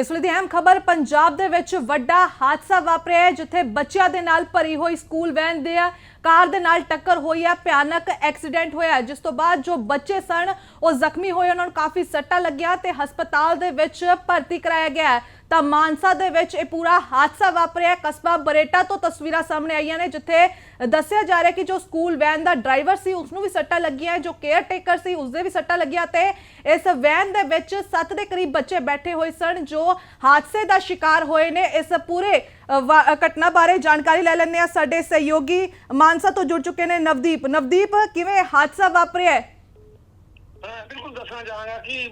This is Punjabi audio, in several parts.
ਇਸ ਵੇਲੇ ਦੀ ਅਹਿਮ ਖਬਰ, ਪੰਜਾਬ ਦੇ ਵਿੱਚ ਵੱਡਾ ਹਾਦਸਾ ਵਾਪਰਿਆ ਹੈ, ਜਿੱਥੇ ਬੱਚਿਆਂ ਦੇ ਨਾਲ ਭਰੀ ਹੋਈ ਸਕੂਲ ਵੈਨ ਦੇ ਕਾਰ ਦੇ ਨਾਲ ਟੱਕਰ ਹੋਈ ਹੈ, ਭਿਆਨਕ ਐਕਸੀਡੈਂਟ ਹੋਇਆ ਜਿਸ ਤੋਂ ਬਾਅਦ ਜੋ ਬੱਚੇ ਸਨ, ਉਹ ਜ਼ਖਮੀ ਹੋਏ, ਉਹਨਾਂ ਨੂੰ ਕਾਫੀ ਸੱਟਾਂ ਲੱਗਿਆ ਤੇ ਹਸਪਤਾਲ ਦੇ ਵਿੱਚ ਭਰਤੀ ਕਰਾਇਆ ਗਿਆ ਹੈ। ਤਾਂ ਮਾਨਸਾ ਦੇ ਵਿੱਚ ਇਹ ਪੂਰਾ ਹਾਦਸਾ ਵਾਪਰਿਆ। ਕਸਬਾ ਬਰੇਟਾ ਤੋਂ ਤਸਵੀਰਾਂ ਸਾਹਮਣੇ ਆਈਆਂ ਨੇ, ਜਿੱਥੇ ਦੱਸਿਆ ਜਾ ਰਿਹਾ ਕਿ ਜੋ ਸਕੂਲ ਵੈਨ ਦਾ ਡਰਾਈਵਰ ਸੀ ਉਸ ਨੂੰ ਵੀ ਸੱਟਾਂ ਲੱਗੀਆਂ, ਜੋ ਕੇਅਰ ਟੇਕਰ ਸੀ ਉਸ ਦੇ ਵੀ ਸੱਟਾਂ ਲੱਗੀਆਂ ਤੇ ਇਸ ਵੈਨ ਦੇ ਵਿੱਚ 7 ਦੇ ਕਰੀਬ ਬੱਚੇ ਬੈਠੇ ਹੋਏ ਸਨ, ਜੋ ਹਾਦਸੇ ਦਾ ਸ਼ਿਕਾਰ ਹੋਏ ਨੇ। ਇਸ ਪੂਰੇ ਘਟਨਾ ਬਾਰੇ ਜਾਣਕਾਰੀ ਲੈ ਲੈਂਦੇ ਆ ਸਾਡੇ ਸਹਿਯੋਗੀ ਮਾਨਸਾ ਤੋਂ ਜੁੜ ਚੁੱਕੇ ਨੇ ਨਵਦੀਪ ਨਵਦੀਪ, ਕਿਵੇਂ ਹਾਦਸਾ ਵਾਪਰਿਆ ਹੈ? ਬਿਲਕੁਲ ਦੱਸਣਾ ਚਾਹਾਂਗਾ ਕਿ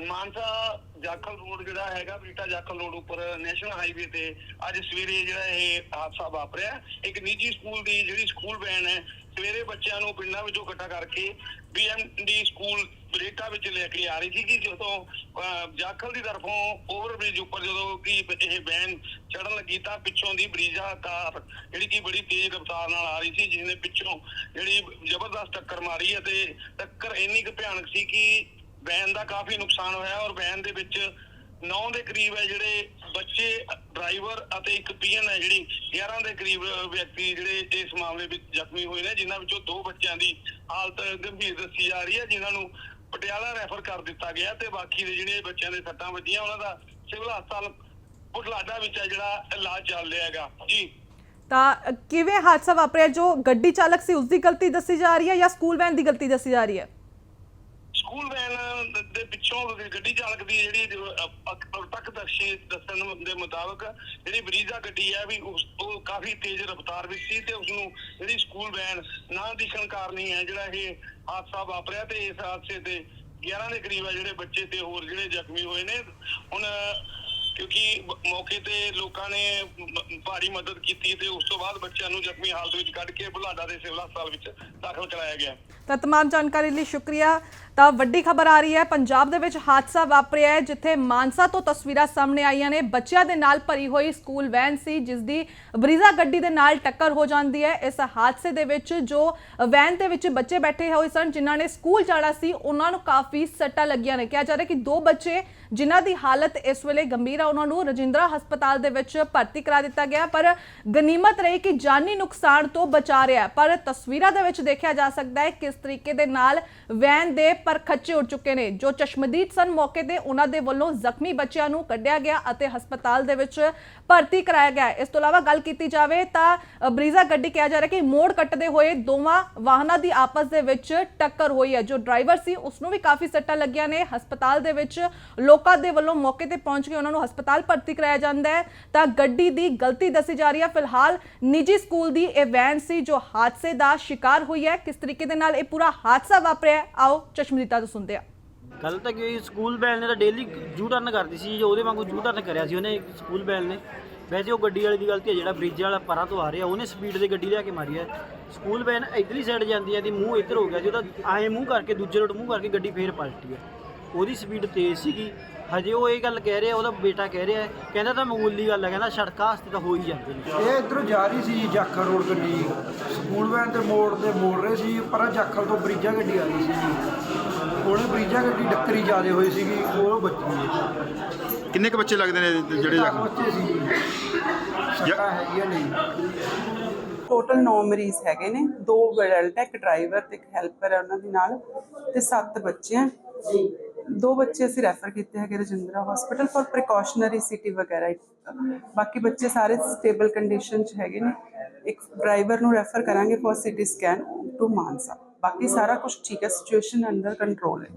ਮਾਨਸਾ ਜਾਖਲ ਰੋਡ ਜਿਹੜਾ ਹੈਗਾ, ਬਰੀਟਾ ਜਾਖਲ ਰੋਡ ਉੱਪਰ ਨੈਸ਼ਨਲ ਹਾਈਵੇ ਤੇ ਅੱਜ ਸਵੇਰੇ ਜਿਹੜਾ ਇਹ ਹਾਦਸਾ ਵਾਪਰਿਆ ਇੱਕ ਨਿੱਜੀ ਸਕੂਲ ਦੀ ਜਿਹੜੀ ਸਕੂਲ ਵੈਨ ਹੈ, ਸਵੇਰੇ ਬੱਚਿਆਂ ਨੂੰ ਪਿੰਡਾਂ ਵਿੱਚੋਂ ਇਕੱਠਾ ਕਰਕੇ ਬੀਐਮਡੀ ਸਕੂਲ ਬਰੇਟਾ ਵਿੱਚ ਲੈ ਕੇ ਆ ਰਹੀ ਸੀ ਕਿ ਜਦੋਂ ਜਾਖਲ ਦੀ ਤਰਫੋਂ ਓਵਰਬ੍ਰਿਜ ਉੱਪਰ ਜਦੋਂ ਕਿ ਇਹ ਵੈਨ ਚੜਨ ਲੱਗੀ ਤਾਂ ਪਿੱਛੋਂ ਦੀ ਬਰੀਜ਼ਾ ਕਾਰ ਜਿਹੜੀ ਕਿ ਬੜੀ ਤੇਜ਼ ਰਫ਼ਤਾਰ ਨਾਲ ਆ ਰਹੀ ਸੀ ਜਿਸ ਨੇ ਪਿੱਛੋਂ ਜਿਹੜੀ ਜ਼ਬਰਦਸਤ ਟੱਕਰ ਮਾਰੀ ਅਤੇ ਟੱਕਰ ਇੰਨੀ ਕੁ ਭਿਆਨਕ ਸੀ ਕਿ ਵੈਨ ਦਾ ਕਾਫੀ ਨੁਕਸਾਨ ਹੋਇਆ ਔਰ ਵੈਨ ਦੇ ਵਿੱਚ 9 ਦੇ ਕਰੀਬ ਹੈ ਜਿਹੜੇ ਬੱਚੇ, ਡਰਾਈਵਰ ਅਤੇ ਇੱਕ ਪੀਐਨ ਹੈ ਜਿਹੜੀ 11 ਦੇ ਕਰੀਬ ਵਿਅਕਤੀ ਜਿਹੜੇ ਇਸ ਮਾਮਲੇ ਵਿੱਚ ਜ਼ਖਮੀ ਹੋਏ ਨੇ, ਜਿਨ੍ਹਾਂ ਵਿੱਚੋਂ ਦੋ ਬੱਚਿਆਂ ਦੀ ਹਾਲਤ ਗੰਭੀਰ ਦੱਸੀ ਜਾ ਰਹੀ ਹੈ, ਜਿਨ੍ਹਾਂ ਨੂੰ ਪਟਿਆਲਾ ਰੈਫਰ ਕਰ ਦਿੱਤਾ ਗਿਆ ਤੇ ਬਾਕੀ ਦੇ ਜਿਹੜੇ ਬੱਚਿਆਂ ਦੇ ਸੱਟਾਂ ਵੱਜੀਆਂ ਉਹਨਾਂ ਦਾ ਸਿਵਲ ਹਸਪਤਾਲ ਬੁਢਲਾਡਾ ਵਿੱਚ ਹੈ ਜਿਹੜਾ ਇਲਾਜ ਚੱਲ ਰਿਹਾ ਹੈਗਾ। ਜੀ। ਤਾਂ ਕਿਵੇਂ ਹਾਦਸਾ ਵਾਪਰਿਆ? ਜੋ ਗੱਡੀ ਚਾਲਕ ਸੀ ਉਸ ਦੀ ਗਲਤੀ ਦੱਸੀ ਜਾ ਰਹੀ ਹੈ ਜਾਂ ਸਕੂਲ ਵੈਨ ਦੀ ਗਲਤੀ ਦੱਸੀ ਜਾ ਰਹੀ ਹੈ? ਸਕੂਲ ਵੈਨ ਪਿੱਛੋਂ ਗੱਡੀ ਚਾਲਕ ਦੀ ਜਿਹੜੀ ਤੱਕ ਦਰਸ਼ੀ ਦੱਸਣ ਦੇ ਮੁਤਾਬਕ ਜਿਹੜੀ ਬਰੀਜ਼ਾ ਗੱਡੀ ਹੈ ਵੀ ਉਸ ਉਹ ਕਾਫੀ ਤੇਜ਼ ਰਫ਼ਤਾਰ ਵਿੱਚ ਸੀ ਤੇ ਉਸ ਨੂੰ ਜਿਹੜੀ ਸਕੂਲ ਵੈਨ ਨਾ ਦਿਖਣ ਕਾਰਨ ਹੀ ਹੈ, ਜਿਹੜਾ ਇਹ ਹਾਦਸਾ ਵਾਪਰਿਆ ਤੇ ਇਸ ਹਾਦਸੇ ਤੇ 11 ਦੇ ਕਰੀਬ ਹੈ ਜਿਹੜੇ ਬੱਚੇ ਤੇ ਹੋਰ ਜਿਹੜੇ ਜ਼ਖਮੀ ਹੋਏ ਨੇ। ਹੁਣ, ਕਿਉਂਕਿ ਮੌਕੇ ਤੇ ਲੋਕਾਂ ਨੇ ਭਾਰੀ ਮਦਦ ਕੀਤੀ ਤੇ ਉਸ ਤੋਂ ਬਾਅਦ ਬੱਚਿਆਂ ਨੂੰ ਜ਼ਖਮੀ ਹਾਲਤ ਵਿੱਚ ਕੱਢ ਕੇ ਬੁਲਾਡਾ ਦੇ ਸਿਵਲ ਹਸਪਤਾਲ ਵਿੱਚ ਦਾਖਲ ਕਰਾਇਆ ਗਿਆ। ਤਾਂ तमाम ਜਾਣਕਾਰੀ ਲਈ ਸ਼ੁਕਰੀਆ ਤਾਂ ਵੱਡੀ ਖਬਰ ਆ ਰਹੀ ਹੈ ਪੰਜਾਬ ਦੇ ਵਿੱਚ ਹਾਦਸਾ ਵਾਪਰਿਆ ਹੈ ਜਿੱਥੇ ਮਾਨਸਾ ਤੋਂ ਤਸਵੀਰਾਂ ਸਾਹਮਣੇ ਆਈਆਂ ਨੇ ਬੱਚਿਆਂ ਦੇ ਨਾਲ ਭਰੀ ਹੋਈ ਸਕੂਲ ਵੈਨ ਸੀ ਜਿਸ ਦੀ ਬਰੀਜ਼ਾ ਗੱਡੀ ਦੇ ਨਾਲ ਟੱਕਰ ਹੋ ਜਾਂਦੀ ਹੈ ਇਸ ਹਾਦਸੇ ਦੇ ਵਿੱਚ ਜੋ ਵੈਨ ਦੇ ਵਿੱਚ ਬੱਚੇ ਬੈਠੇ ਹੋਏ ਸਨ ਜਿਨ੍ਹਾਂ ਨੇ ਸਕੂਲ ਜਾਣਾ ਸੀ ਉਹਨਾਂ ਨੂੰ ਕਾਫੀ ਸੱਟਾਂ ਲੱਗੀਆਂ ਨੇ ਕਿਹਾ ਜਾ ਰਿਹਾ ਕਿ ਦੋ ਬੱਚੇ ਜਿਨ੍ਹਾਂ ਦੀ ਹਾਲਤ ਇਸ ਵੇਲੇ ਗੰਭੀਰ ਹੈ ਉਹਨਾਂ ਨੂੰ ਰਜਿੰਦਰਾ ਹਸਪਤਾਲ ਦੇ ਵਿੱਚ ਭਰਤੀ ਕਰਾ ਦਿੱਤਾ ਗਿਆ ਪਰ ਗਨੀਮਤ ਰਹੀ ਕਿ ਜਾਨੀ ਨੁਕਸਾਨ ਤੋਂ ਬਚਾ ਰਿਹਾ ਹੈ। ਪਰ ਤਸਵੀਰਾਂ ਦੇ ਵਿੱਚ ਦੇਖਿਆ ਜਾ ਸਕਦਾ ਹੈ ਕਿਸ ਤਰੀਕੇ ਦੇ ਨਾਲ ਵੈਨ ਦੇ ਪਰ ਖੱਚੇ ਉੱਡ ਚੁੱਕੇ ਨੇ, ਜੋ ਚਸ਼ਮਦੀਦ ਸਨ ਮੌਕੇ ਤੇ ਉਹਨਾਂ ਦੇ ਵੱਲੋਂ ਜ਼ਖਮੀ ਬੱਚਿਆਂ ਨੂੰ ਕੱਢਿਆ ਗਿਆ ਅਤੇ ਹਸਪਤਾਲ ਦੇ ਵਿੱਚ ਭਰਤੀ ਕਰਾਇਆ ਗਿਆ। ਇਸ ਤੋਂ ਇਲਾਵਾ ਗੱਲ ਕੀਤੀ ਜਾਵੇ ਤਾਂ ਬਰੀਜ਼ਾ ਗੱਡੀ ਕਿਹਾ ਜਾ ਰਿਹਾ ਕਿ ਮੋੜ ਕੱਟਦੇ ਹੋਏ ਦੋਵਾਂ ਵਾਹਨਾਂ ਦੀ ਆਪਸ ਦੇ ਵਿੱਚ ਟੱਕਰ ਹੋਈ ਹੈ। ਜੋ ਡਰਾਈਵਰ ਸੀ ਉਸ ਨੂੰ ਵੀ ਕਾਫੀ ਸੱਟਾਂ ਲੱਗੀਆਂ ਨੇ। ਹਸਪਤਾਲ ਦੇ ਵਿੱਚ ਲੋਕਾਂ ਦੇ ਵੱਲੋਂ ਮੌਕੇ ਤੇ ਪਹੁੰਚ ਕੇ ਉਹਨਾਂ ਨੂੰ ਹਸਪਤਾਲ ਭਰਤੀ ਕਰਾਇਆ ਜਾਂਦਾ ਹੈ। ਤਾਂ ਗੱਡੀ ਦੀ ਗਲਤੀ ਦੱਸੀ ਜਾ ਰਹੀ ਹੈ। ਫਿਲਹਾਲ ਨਿੱਜੀ ਸਕੂਲ ਦੀ ਇਹ ਵੈਨ ਸੀ, ਜੋ ਹਾਦਸੇ ਦਾ ਸ਼ਿਕਾਰ ਹੋਈ ਹੈ। ਕਿਸ ਤਰੀਕੇ ਦੇ ਨਾਲ ਇਹ ਪੂਰਾ ਹਾਦਸਾ ਵਾਪਰਿਆ ਆਓ ਚਸ਼ਮਦੀਤਾ ਤੋਂ ਸੁਣਦੇ ਹਾਂ। ਗੱਲ ਤਾਂ ਕਿ ਸਕੂਲ ਬੈਲ ਨੇ ਤਾਂ ਡੇਲੀ ਜੂ ਟਰਨ ਕਰਦੀ ਸੀ ਜੋ, ਉਹਦੇ ਵਾਂਗੂ ਜੂ ਟਰਨ ਕਰਿਆ ਸੀ ਉਹਨੇ ਸਕੂਲ ਬੈਲ ਨੇ। ਵੈਸੇ ਉਹ ਗੱਡੀ ਵਾਲੇ ਦੀ ਗਲਤੀ ਹੈ, ਜਿਹੜਾ ਬ੍ਰਿਜ ਵਾਲਾ ਪਰਾਂ ਤੋਂ ਆ ਰਿਹਾ, ਉਹਨੇ ਸਪੀਡ ਦੇ ਗੱਡੀ ਲਿਆ ਕੇ ਮਾਰੀ ਹੈ। ਸਕੂਲ ਵੈਨ ਇਧਰਲੀ ਸਾਈਡ ਜਾਂਦੀ ਹੈ ਦੀ ਮੂੰਹ ਇੱਧਰ ਹੋ ਗਿਆ ਜਿਹਦਾ ਆਏ ਮੂੰਹ ਕਰਕੇ, ਦੂਜੇ ਰੋਡ ਮੂੰਹ ਕਰਕੇ ਗੱਡੀ ਫੇਰ ਪਲਟੀ ਹੈ। ਉਹਦੀ ਸਪੀਡ ਤੇਜ਼ ਸੀਗੀ। ਹਜੇ ਉਹ ਇਹ ਗੱਲ ਕਹਿ ਰਿਹਾ ਉਹਦਾ ਬੇਟਾ ਕਹਿ ਰਿਹਾ ਕਹਿੰਦਾ ਤਾਂ ਮਾਮੂਲੀ ਗੱਲ ਹੈ ਕਹਿੰਦਾ ਸੜਕਾਂ ਵਾਸਤੇ ਤਾਂ ਹੋ ਹੀ ਜਾਂਦੇ ਨੇ। ਇਹ ਇਧਰੋਂ ਜਾ ਰਹੀ ਸੀ ਜਾਖਲ ਰੋਡ ਗੱਡੀ। ਸਕੂਲ ਵੈਨ ਤੇ ਮੋੜ ਤੇ ਮੋੜ ਰਹੇ ਸੀ ਪਰ ਜਾਖਲ ਤੋਂ ਬਰੀਜਾ ਗੱਡੀ ਆ ਰਹੀ ਸੀ ਜੀ ਉਹਨੇ ਬਰੀਜਾ ਗੱਡੀ ਡੱਕਰੀ ਜਾਦੇ ਹੋਈ ਸੀਗੀ ਉਹ ਬੱਚੀ ਕਿੰਨੇ ਕੁ ਬੱਚੇ ਲੱਗਦੇ ਨੇ ਜਿਹੜੇ ਜ਼ਖਮ ਬੱਚੇ ਸੀ ਜੀ। ਸੱਟਾਂ ਹੈਗੀਆਂ ਨਹੀਂ ਟੋਟਲ 9 ਮਰੀਜ਼ ਹੈਗੇ ਨੇ ਦੋ ਅਡਲਟ ਇੱਕ ਡਰਾਈਵਰ ਤੇ ਇੱਕ ਹੈਲਪਰ ਹੈ ਉਹਨਾਂ ਦੇ ਨਾਲ ਤੇ 7 ਬੱਚੇ ਹੈ ਦੋ ਬੱਚੇ ਅਸੀਂ ਰੈਫਰ ਕੀਤੇ ਹੈਗੇ Rajindra hospital for precautionary CT ਵਗੈਰਾ ਬਾਕੀ ਬੱਚੇ ਸਾਰੇ ਸਟੇਬਲ ਕੰਡੀਸ਼ਨ ਚ ਹੈਗੇ ਨੇ। ਇੱਕ ਡਰਾਈਵਰ ਨੂੰ ਰੈਫਰ ਕਰਾਂਗੇ for CT scan to Mansa. ਬਾਕੀ ਸਾਰਾ ਕੁਝ ਠੀਕ ਹੈ ਸਿਚੁਏਸ਼ਨ ਅੰਡਰ ਕੰਟਰੋਲ ਹੈ।